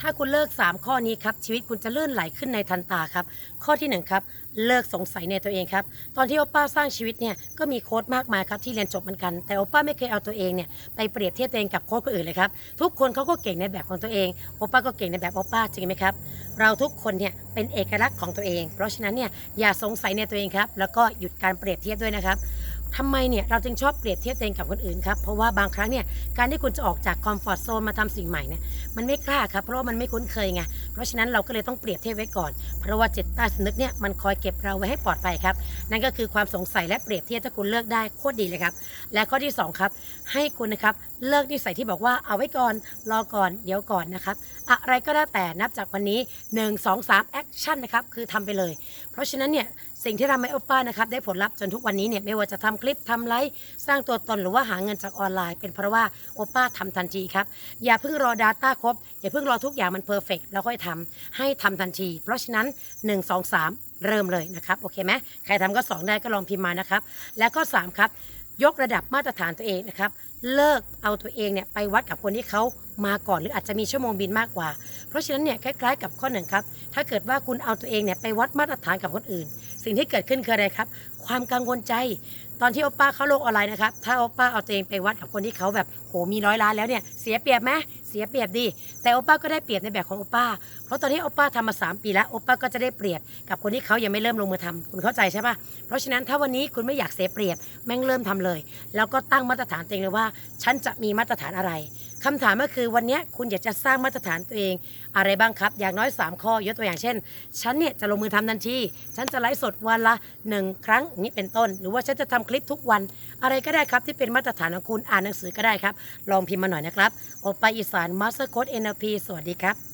ถ้าคุณเลิก 3 ข้อนี้ครับชีวิตคุณจะเลื่อนไหลขึ้นในทันตาครับ ข้อที่1ครับเลิกสงสัยในตัวเองครับ ตอนที่โอป้าสร้างชีวิตเนี่ยก็มีโค้ดมากมายครับที่เรียนจบเหมือนกัน แต่โอป้าไม่เคยเอาตัวเองเนี่ยไปเปรียบเทียบตัวเองกับโค้ดคนอื่นเลยครับทุกคนเขาก็เก่งในแบบของตัวเองโอป้าก็เก่งในแบบโอป้าจริงไหมครับเราทุกคนเนี่ยเป็นเอกลักษณ์ของตัวเอง เพราะฉะนั้นเนี่ยอย่าสงสัยในตัวเองครับแล้วก็หยุดการเปรียบเทียบด้วยนะครับ ทำไมเนี่ยเราจึงชอบเปรียบเทียบตัวเองกับคนอื่นครับเพราะว่าบางครั้งเนี่ยการที่คุณจะออกจากคอมฟอร์ทโซนมาทำสิ่งใหม่เนี่ยมันไม่กล้าครับเพราะว่ามันไม่คุ้นเคยไง เพราะฉะนั้นเราก็เลยต้องเปรียบเทียบไว้ก่อน เพราะว่าเจตใต้สำนึกเนี่ยมันคอยเก็บเราไว้ให้ปลอดภัยครับ นั่นก็คือความสงสัยและเปรียบเทียบถ้าคุณเลิกได้โคตรดีเลยครับ และข้อที่สองครับ ให้คุณนะครับเลิกนิสัยที่บอกว่าเอาไว้ก่อนรอก่อนเดี๋ยวก่อนนะครับ อะไรก็แล้แต่นับจากวันนี้ 1 2 3แอคชั่นนะครับคือทำไปเลย เพราะฉะนั้นเนี่ยสิ่งที่ทำให้โอป้านะครับได้ผลลัพธ์จนทุกวันนี้เนี่ยไม่ว่าจะทำคลิปทำไลฟ์สร้างตัวตนหรือว่าหาเงินจากออนไลน์ เป็นเพราะว่าโอป้าทำทันทีครับอย่าเพิ่งรอ Data ครบอย่าเพิ่งรอทุกอย่างมันเพอร์เฟกแล้วค่อยทำให้ทำทันที เพราะฉะนั้น 1 2 3 เริ่มเลยนะครับโอเคไหมใครทำก็ 2 ได้ก็ลองพิมพ์มานะครับ และข้อ3ครับยกระดับมาตรฐานตัวเองนะครับ เลิกเอาตัวเองเนี่ยไปวัดกับคนที่เขามาก่อน หรืออาจจะมีชั่วโมงบินมากกว่า เพราะฉะนั้นเนี่ยคล้ายๆกับข้อหนึ่งครับ ถ้าเกิดว่าคุณเอาตัวเองเนี่ยไปวัดมาตรฐานกับคนอื่น สิ่งที่เกิดขึ้นคืออะไรครับ ความกังวลใจ ตอนที่โอป้าเข้าโลกออนไลน์นะครับ ถ้าโอป้าเอาตัวเองไปวัดกับคนที่เขาแบบโหมีร้อยล้านแล้วเนี่ย เสียเปรียบไหม เสียเปรียบดี แต่โอป้าก็ได้เปรียบในแบบของโอป้า เพราะตอนนี้โอป้าทำมา 3 ปีแล้วโอป้าก็จะได้เปรียบกับคนที่เขายังไม่เริ่มลงมือทำคุณเข้าใจใช่ปะเพราะฉะนั้นถ้าวันนี้คุณไม่อยากเสียเปรียบแม่งเริ่มทำเลย แล้วก็ตั้งมาตรฐานตัวเองเลยว่า ฉันจะมีมาตรฐานอะไร คำถามก็คือวันนี้คุณอยากจะสร้างมาตรฐานตัวเอง อะไรบ้างครับ อย่างน้อย 3 ข้อยกตัวอย่างเช่น ฉันเนี่ยจะลงมือทำทันที ฉันจะไลฟ์สดวันละหนึ่งครั้งนี้เป็นต้น หรือว่าฉันจะทำคลิปทุกวัน อะไรก็ได้ครับที่เป็นมาตรฐานของคุณอ่านหนังสือก็ได้ครับ ลองพิมพ์มาหน่อยนะครับโอปาอีสานมาสเตอร์โค้ด NLP สวัสดีครับ